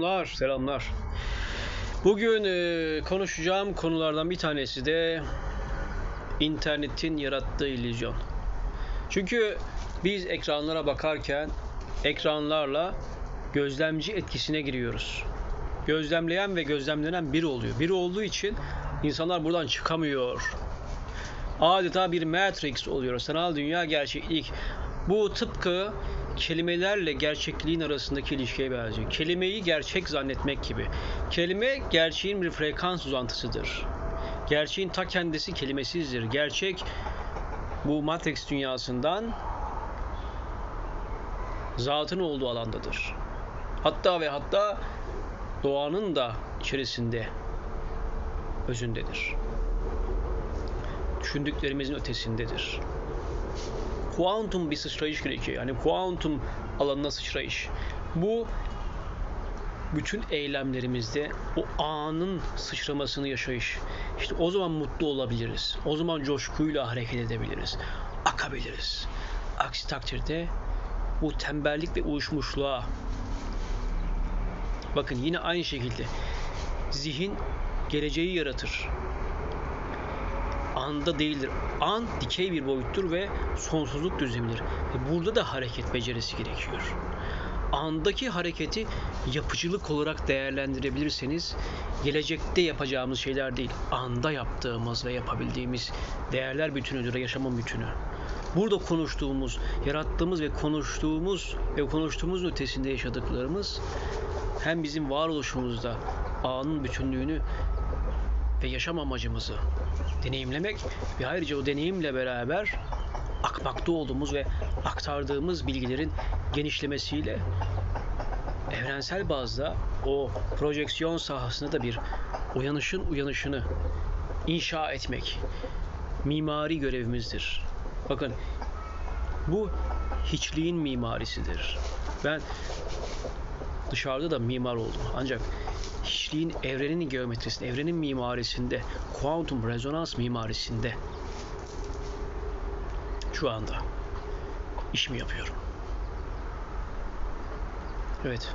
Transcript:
Selamlar, selamlar. Bugün e, konuşacağım konulardan bir tanesi de internetin yarattığı illüzyon. Çünkü biz ekranlara bakarken ekranlarla gözlemci etkisine giriyoruz. Gözlemleyen ve gözlemlenen biri oluyor. Biri olduğu için insanlar buradan çıkamıyor. Adeta bir Matrix oluyor. Sanal dünya gerçeklik. Bu tıpkı kelimelerle gerçekliğin arasındaki ilişkiye benziyor. Kelimeyi gerçek zannetmek gibi. Kelime gerçeğin bir frekans uzantısıdır. Gerçeğin ta kendisi kelimesizdir. Gerçek bu Matrix dünyasından zatın olduğu alandadır. Hatta ve hatta doğanın da içerisinde özündedir. Düşündüklerimizin ötesindedir. Kuantum bir sıçrayış gerekiyor. Yani kuantum alanına sıçrayış. Bu bütün eylemlerimizde o anın sıçramasını yaşayış. İşte o zaman mutlu olabiliriz. O zaman coşkuyla hareket edebiliriz. Akabiliriz. Aksi takdirde bu tembellik ve uyuşmuşluğa bakın yine aynı şekilde zihin geleceği yaratır. Anda değildir. An dikey bir boyuttur ve sonsuzluk düzlemidir. Ve burada da hareket becerisi gerekiyor. Andaki hareketi yapıcılık olarak değerlendirebilirseniz gelecekte yapacağımız şeyler değil, anda yaptığımız ve yapabildiğimiz değerler bütünüdür, yaşamın bütünü. Burada konuştuğumuz, yarattığımız ve konuştuğumuz ve konuştuğumuz ötesinde yaşadıklarımız hem bizim varoluşumuzda anın bütünlüğünü ve yaşam amacımızı deneyimlemek ve ayrıca o deneyimle beraber akmakta olduğumuz ve aktardığımız bilgilerin genişlemesiyle evrensel bazda o projeksiyon sahasında da bir uyanışın uyanışını inşa etmek mimari görevimizdir. Bakın bu hiçliğin mimarisidir. Ben dışarıda da mimar oldum. Ancak hiçliğin evrenin geometrisinde, evrenin mimarisinde, kuantum rezonans mimarisinde şu anda iş mi yapıyorum? Evet.